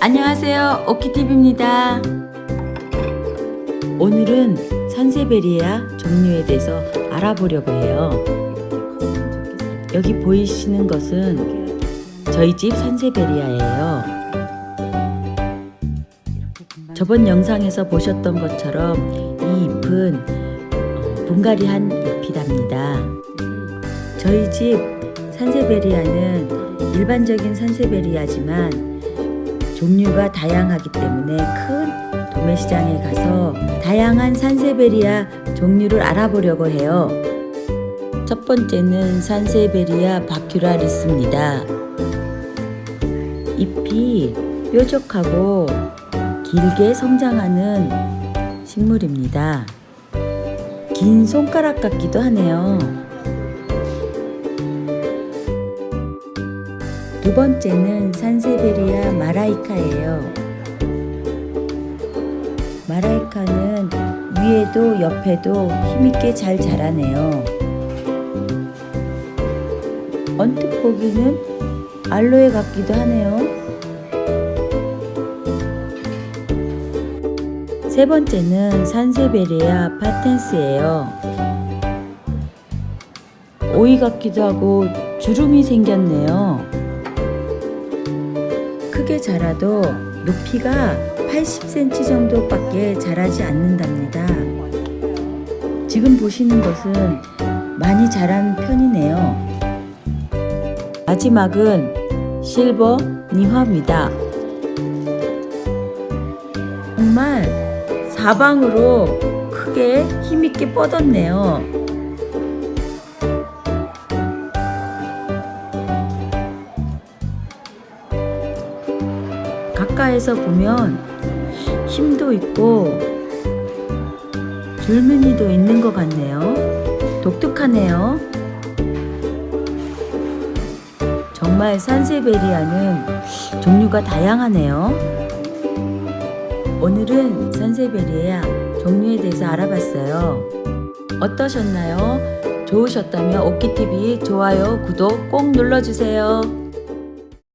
안녕하세요. 오키TV입니다. 오늘은 산세베리아 종류에 대해서 알아보려고 해요. 여기 보이시는 것은 저희 집 산세베리아예요. 저번 영상에서 보셨던 것처럼 이 잎은 어, 분갈이한 잎이랍니다. 저희 집 산세베리아는 일반적인 산세베리아지만 종류가 다양하기 때문에 큰 도매시장에 가서 다양한 산세베리아 종류를 알아보려고 해요. 첫 번째는 산세베리아 바큐라리스입니다. 잎이 뾰족하고 길게 성장하는 식물입니다. 긴 손가락 같기도 하네요. 두 번째는 산세베리아 마라이카예요. 마라이카는 위에도 옆에도 힘있게 잘 자라네요. 언뜻 보기는 알로에 같기도 하네요. 세 번째는 산세베리아 파텐스예요. 오이 같기도 하고 주름이 생겼네요. 크게 자라도 높이가 80cm 정도밖에 자라지 않는답니다. 지금 보시는 것은 많이 자란 편이네요. 마지막은 실버 니화입니다. 정말 사방으로 크게 힘있게 뻗었네요. 가까이서 보면 힘도 있고 줄무늬도 있는 것 같네요. 독특하네요. 정말 산세베리아는 종류가 다양하네요. 오늘은 산세베리아 종류에 대해서 알아봤어요. 어떠셨나요? 좋으셨다면 오키TV 좋아요, 구독 꼭 눌러주세요.